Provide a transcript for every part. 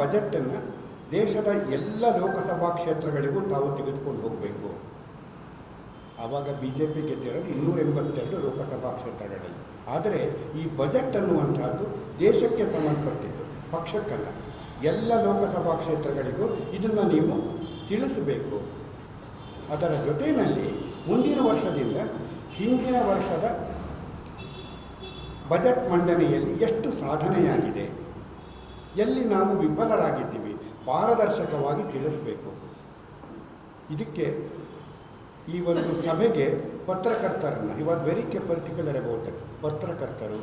ಬಜೆಟನ್ನು ದೇಶದ ಎಲ್ಲ ಲೋಕಸಭಾ ಕ್ಷೇತ್ರಗಳಿಗೂ ತಾವು ತೆಗೆದುಕೊಂಡು ಹೋಗಬೇಕು. ಆವಾಗ ಬಿ ಜೆ ಪಿ ಗೆದ್ದಿರೋದು ಇನ್ನೂರ ಎಂಬತ್ತೆರಡು ಲೋಕಸಭಾ ಕ್ಷೇತ್ರಗಳಲ್ಲಿ. ಆದರೆ ಈ ಬಜೆಟ್ ಅನ್ನುವಂಥದ್ದು ದೇಶಕ್ಕೆ ಸಂಬಂಧಪಟ್ಟಿದ್ದು, ಪಕ್ಷಕ್ಕಲ್ಲ. ಎಲ್ಲ ಲೋಕಸಭಾ ಕ್ಷೇತ್ರಗಳಿಗೂ ಇದನ್ನು ನೀವು ತಿಳಿಸಬೇಕು. ಅದರ ಜೊತೆಯಲ್ಲಿ ಮುಂದಿನ ವರ್ಷದಿಂದ ಹಿಂದಿನ ವರ್ಷದ ಬಜೆಟ್ ಮಂಡನೆಯಲ್ಲಿ ಎಷ್ಟು ಸಾಧನೆಯಾಗಿದೆ. ಎಲ್ಲಿ ನಾವು ವಿಫಲರಾಗಿದ್ದೀವಿ, ಪಾರದರ್ಶಕವಾಗಿ ತಿಳಿಸಬೇಕು. ಇದಕ್ಕೆ ಈ ಒಂದು ಸಭೆಗೆ ಪತ್ರಕರ್ತರನ್ನು ವಾಸ್ ವೆರಿ ಕೆ ಪರ್ಟಿಕ್ಯುಲರ್ ಅಬೌಟ್ ಪತ್ರಕರ್ತರು,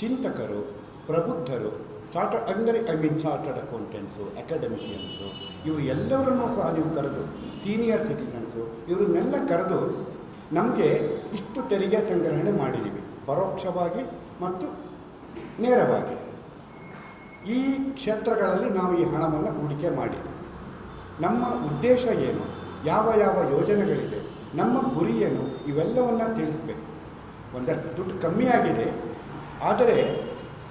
ಚಿಂತಕರು, ಪ್ರಬುದ್ಧರು ಚಾರ್ಟರ್ ಅಂದರೆ I mean chartered accountants academicians ಇವರು ಎಲ್ಲವರನ್ನೂ ಸಹ ನೀವು ಕರೆದು ಸೀನಿಯರ್ ಸಿಟಿಸನ್ಸು ಇವರನ್ನೆಲ್ಲ ಕರೆದು ನಮಗೆ ಇಷ್ಟು ತೆರಿಗೆ ಸಂಗ್ರಹಣೆ ಮಾಡಿದ್ದೀವಿ. ಪರೋಕ್ಷವಾಗಿ ಮತ್ತು ನೇರವಾಗಿ. ಈ ಕ್ಷೇತ್ರಗಳಲ್ಲಿ ನಾವು ಈ ಹಣವನ್ನು ಹೂಡಿಕೆ ಮಾಡಿ. ನಮ್ಮ ಉದ್ದೇಶ ಏನು? ಯಾವ ಯಾವ ಯೋಜನೆಗಳಿದೆ? ನಮ್ಮ ಗುರಿ ಏನು? ಇವೆಲ್ಲವನ್ನು ತಿಳಿಸ್ಬೇಕು. ಒಂದಷ್ಟು ದುಡ್ಡು ಕಮ್ಮಿ ಆಗಿದೆ. ಆದರೆ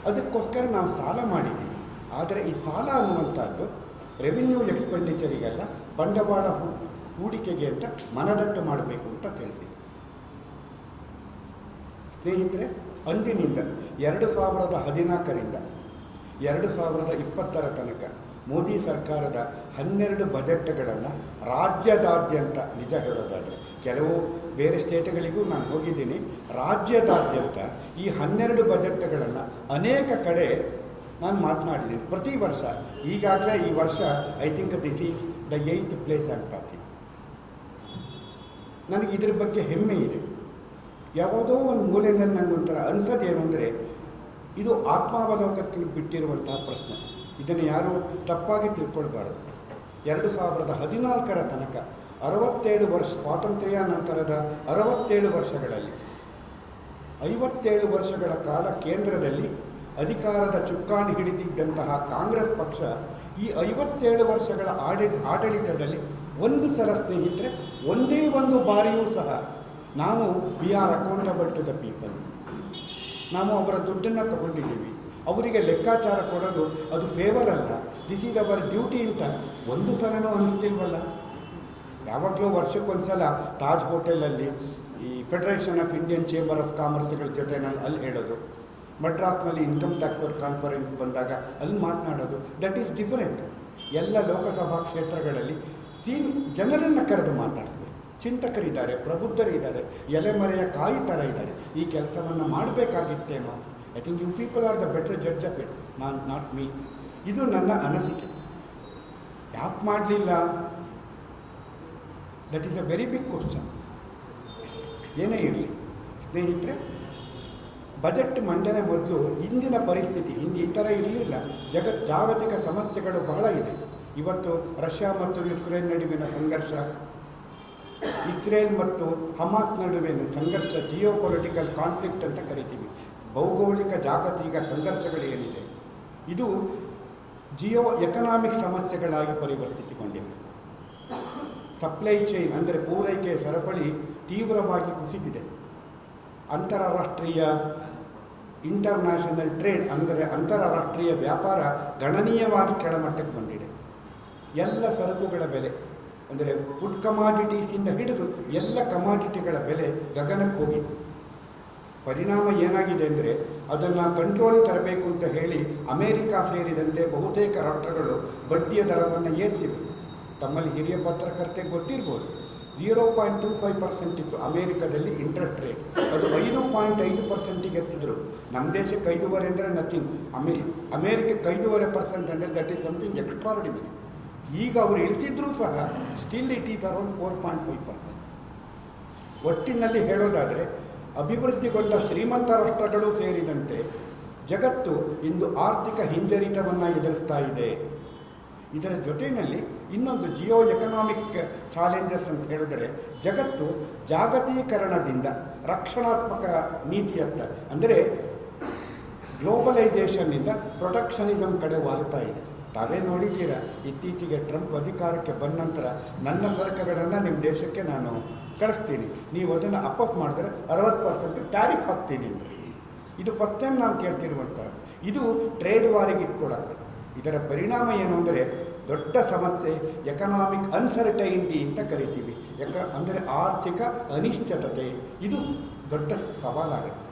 ಅದಕ್ಕೋಸ್ಕರ ನಾವು ಸಾಲ ಮಾಡಿದ್ದೀವಿ. ಆದರೆ ಈ ಸಾಲ ಅನ್ನುವಂಥದ್ದು ರೆವಿನ್ಯೂ ಎಕ್ಸ್ಪೆಂಡಿಚರಿಗೆಲ್ಲ ಬಂಡವಾಳ ಹೂಡಿಕೆಗೆ ಅಂತ ಮನದಟ್ಟು ಮಾಡಬೇಕು ಅಂತ ತಿಳಿಸಿದೆ ಸ್ನೇಹಿತರೆ, ಅಂದಿನಿಂದ ಎರಡು ಸಾವಿರದ ಹದಿನಾಲ್ಕರಿಂದ ಎರಡು ಸಾವಿರದ ಇಪ್ಪತ್ತರ ತನಕ ಮೋದಿ ಸರ್ಕಾರದ ಹನ್ನೆರಡು ಬಜೆಟ್ಗಳನ್ನು ರಾಜ್ಯದಾದ್ಯಂತ, ನಿಜ ಹೇಳೋದಾದರೆ ಕೆಲವು ಬೇರೆ ಸ್ಟೇಟ್ಗಳಿಗೂ ನಾನು ಹೋಗಿದ್ದೀನಿ, ರಾಜ್ಯದಾದ್ಯಂತ ಈ ಹನ್ನೆರಡು ಬಜೆಟ್ಗಳನ್ನು ಅನೇಕ ಕಡೆ ನಾನು ಮಾತನಾಡಿದ್ದೀನಿ. ಪ್ರತಿ ವರ್ಷ, ಈಗಾಗಲೇ ಈ ವರ್ಷ I think this is the eighth place and talking ನನಗೆ ಇದ್ರ ಬಗ್ಗೆ ಹೆಮ್ಮೆ ಇದೆ. ಯಾವುದೋ ಒಂದು ಮೂಲೆಯಲ್ಲಿ ನನಗೊಂಥರ ಅನ್ಸೋದು ಏನು ಅಂದರೆ ಇದು ಆತ್ಮಾವಲೋಕಕ್ಕೆ ಬಿಟ್ಟಿರುವಂತಹ ಪ್ರಶ್ನೆ. ಇದನ್ನು ಯಾರೂ ತಪ್ಪಾಗಿ ತಿಳ್ಕೊಳ್ಬಾರದು. ಎರಡು ಸಾವಿರದ ಹದಿನಾಲ್ಕರ ತನಕ, ಅರವತ್ತೇಳು ವರ್ಷ, ಸ್ವಾತಂತ್ರ್ಯ ನಂತರದ ಅರವತ್ತೇಳು ವರ್ಷಗಳಲ್ಲಿ, ಐವತ್ತೇಳು ವರ್ಷಗಳ ಕಾಲ ಕೇಂದ್ರದಲ್ಲಿ ಅಧಿಕಾರದ ಚುಕ್ಕಾಣಿ ಹಿಡಿದಿದ್ದಂತಹ ಕಾಂಗ್ರೆಸ್ ಪಕ್ಷ ಈ ಐವತ್ತೇಳು ವರ್ಷಗಳ ಆಡಳಿ, ಆಡಳಿತದಲ್ಲಿ ಒಂದು ಸಲ ಸ್ನೇಹಿತರೆ, ಒಂದೇ ಒಂದು ಬಾರಿಯೂ ಸಹ ನಾವು we are accountable to the people. ನಾವು ಅವರ ದುಡ್ಡನ್ನು ತಗೊಂಡಿದ್ದೀವಿ. ಅವರಿಗೆ ಲೆಕ್ಕಾಚಾರ ಕೊಡೋದು ಅದು ಫೇವರ್ ಅಲ್ಲ. ದಿಸ್ ಈಸ್ ಅವರ್ ಡ್ಯೂಟಿ ಅಂತ ಒಂದು ಸಲನೂ ಅನಿಸ್ತಿಲ್ವಲ್ಲ? ಯಾವಾಗಲೂ ವರ್ಷಕ್ಕೊಂದ್ಸಲ ತಾಜ್ ಹೋಟೆಲಲ್ಲಿ ಈ federation of Indian chamber of ಕಾಮರ್ಸ್ಗಳ ಜೊತೆ ನಾನು ಅಲ್ಲಿ ಹೇಳೋದು. ಮಡ್ರಾಸ್ನಲ್ಲಿ ಇನ್ಕಮ್ ಟ್ಯಾಕ್ಸ್ ಅವ್ರ ಕಾನ್ಫರೆನ್ಸ್ ಬಂದಾಗ ಅಲ್ಲಿ ಮಾತನಾಡೋದು. ದಟ್ ಈಸ್ ಡಿಫರೆಂಟ್ ಎಲ್ಲ ಲೋಕಸಭಾ ಕ್ಷೇತ್ರಗಳಲ್ಲಿ ಸೀನ್ ಜನರನ್ನು ಕರೆದು ಮಾತಾಡಿಸ್ಬೇಕು ಚಿಂತಕರಿದ್ದಾರೆ, ಪ್ರಬುದ್ಧರಿದ್ದಾರೆ, ಎಲೆಮರೆಯ ಕಾಯಿ ಥರ ಇದ್ದಾರೆ. ಈ ಕೆಲಸವನ್ನು ಮಾಡಬೇಕಾಗಿತ್ತೇನೋ? I think you people are the better judge of it non not me ಇದು ನನ್ನ ಅನಿಸಿಕೆ. ಯಾಕೆ ಮಾಡಲಿಲ್ಲ? That is a very big question ಏನೇ ಇರಲಿ. ಸ್ನೇಹಿತರೆ, ಬಜೆಟ್ ಮಂಡನೆ ಮೊದಲು ಇಂದಿನ ಪರಿಸ್ಥಿತಿ, ಹಿಂದೆ ಈ ಥರ ಇರಲಿಲ್ಲ. ಜಗತ್ ಜಾಗತಿಕ ಸಮಸ್ಯೆಗಳು ಬಹಳ ಇದೆ. ಇವತ್ತು ರಷ್ಯಾ ಮತ್ತು ಯುಕ್ರೇನ್ ನಡುವಿನ ಸಂಘರ್ಷ ಇಸ್ರೇಲ್ ಮತ್ತು ಹಮಾಸ್ ನಡುವಿನ ಸಂಘರ್ಷ ಜಿಯೋ ಪೊಲಿಟಿಕಲ್ ಕಾನ್ಫ್ಲಿಕ್ಟ್ ಅಂತ ಕರಿತೀವಿ. ಭೌಗೋಳಿಕ ಜಾಗತಿಕ ಸಂಘರ್ಷಗಳು ಏನಿದೆ? ಇದು ಜಿಯೋ ಎಕನಾಮಿಕ್ ಸಮಸ್ಯೆಗಳಾಗಿ ಪರಿವರ್ತಿಸಿಕೊಂಡಿವೆ. ಸಪ್ಲೈ ಚೈನ್ ಅಂದರೆ ಪೂರೈಕೆ, ಸರಪಳಿ ತೀವ್ರವಾಗಿ ಕುಸಿದಿದೆ. ಅಂತಾರಾಷ್ಟ್ರೀಯ ಇಂಟರ್ನ್ಯಾಷನಲ್ ಟ್ರೇಡ್ ಅಂದರೆ ಅಂತಾರಾಷ್ಟ್ರೀಯ ವ್ಯಾಪಾರ ಗಣನೀಯವಾಗಿ ಕೆಳಮಟ್ಟಕ್ಕೆ ಬಂದಿದೆ. ಎಲ್ಲ ಸರಕುಗಳ ಬೆಲೆ ಅಂದರೆ ಫುಡ್ ಕಮಾಡಿಟೀಸಿಂದ ಹಿಡಿದು ಎಲ್ಲ ಕಮಾಡಿಟಿಗಳ ಬೆಲೆ ಗಗನಕ್ಕೆ ಹೋಗಿತ್ತು ಪರಿಣಾಮ ಏನಾಗಿದೆ ಅಂದರೆ ಅದನ್ನು ಕಂಟ್ರೋಲಿಗೆ ತರಬೇಕು ಅಂತ ಹೇಳಿ ಅಮೇರಿಕಾ ಸೇರಿದಂತೆ ಬಹುತೇಕ ರಾಷ್ಟ್ರಗಳು ಬಡ್ಡಿಯ ದರವನ್ನು ಏರಿಸಿವೆ. ತಮ್ಮಲ್ಲಿ ಹಿರಿಯ ಪತ್ರಕರ್ತೆ ಗೊತ್ತಿರ್ಬೋದು. Zero point two five percent ಇತ್ತು ಅಮೇರಿಕಾದಲ್ಲಿ ಇಂಟ್ರೆಸ್ಟ್ ರೇಟ್ ಅದು ಐದು ಪಾಯಿಂಟ್ ಐದು ಪರ್ಸೆಂಟಿಗೆ ಎತ್ತಿದ್ರು. ನಮ್ಮ ದೇಶಕ್ಕೆ ಐದೂವರೆ ಅಂದರೆ ನಥಿಂಗ್ ಅಮೇ ಅಮೇರಿಕಕ್ಕೆ ಐದೂವರೆ ಪರ್ಸೆಂಟ್ ಅಂದರೆ ದಟ್ ಈಸ್ ಸಮಥಿಂಗ್ ಎಕ್ಸ್ಟ್ರಾರ್ಡಿನರಿ ಈಗ ಅವರು ಇಳಿಸಿದ್ರೂ ಸಹ still it is around four point five percent. ಒಟ್ಟಿನಲ್ಲಿ ಹೇಳೋದಾದರೆ, ಅಭಿವೃದ್ಧಿಗೊಂಡ ಶ್ರೀಮಂತ ರಾಷ್ಟ್ರಗಳು ಸೇರಿದಂತೆ ಜಗತ್ತು ಇಂದು ಆರ್ಥಿಕ ಹಿಂಜರಿತವನ್ನು ಎದುರಿಸ್ತಾ ಇದೆ. ಇದರ ಜೊತೆಯಲ್ಲಿ ಇನ್ನೊಂದು ಜಿಯೋ ಎಕನಾಮಿಕ್ ಚಾಲೆಂಜಸ್ ಅಂತ ಹೇಳಿದರೆ, ಜಗತ್ತು ಜಾಗತೀಕರಣದಿಂದ ರಕ್ಷಣಾತ್ಮಕ ನೀತಿಯತ್ತ, ಅಂದರೆ ಗ್ಲೋಬಲೈಸೇಷನ್ನಿಂದ ಪ್ರೊಟೆಕ್ಷನಿಸಮ್ ಕಡೆ ವಾಲುತ್ತಾ ಇದೆ. ತಾವೇ ನೋಡಿದ್ದೀರ? ಇತ್ತೀಚೆಗೆ ಟ್ರಂಪ್ ಅಧಿಕಾರಕ್ಕೆ ಬಂದ ನಂತರ ನನ್ನ ಸರಕುಗಳನ್ನು ನಿಮ್ಮ ದೇಶಕ್ಕೆ ನಾನು ಕಳಿಸ್ತೀನಿ. ನೀವು ಅದನ್ನು ಅಪೋಸ್ ಮಾಡಿದ್ರೆ ಅರವತ್ತು ಪರ್ಸೆಂಟ್ ಟ್ಯಾರಿಫ್ ಹಾಕ್ತೀನಿ ಇದು ಫಸ್ಟ್ ಟೈಮ್ ನಾವು ಕೇಳ್ತಿರುವಂಥದ್ದು ಇದು ಟ್ರೇಡ್ ವಾರಿಗೆ ಇಟ್ಕೊಡತ್ತೆ ಇದರ ಪರಿಣಾಮ ಏನು ಅಂದರೆ ದೊಡ್ಡ ಸಮಸ್ಯೆ ಎಕನಾಮಿಕ್ ಅನ್ಸರ್ಟೈನಿಟಿ ಅಂತ ಕರಿತೀವಿ. ಯಾಕ ಅಂದರೆ ಆರ್ಥಿಕ ಅನಿಶ್ಚಿತತೆ. ಇದು ದೊಡ್ಡ ಸವಾಲಾಗುತ್ತೆ.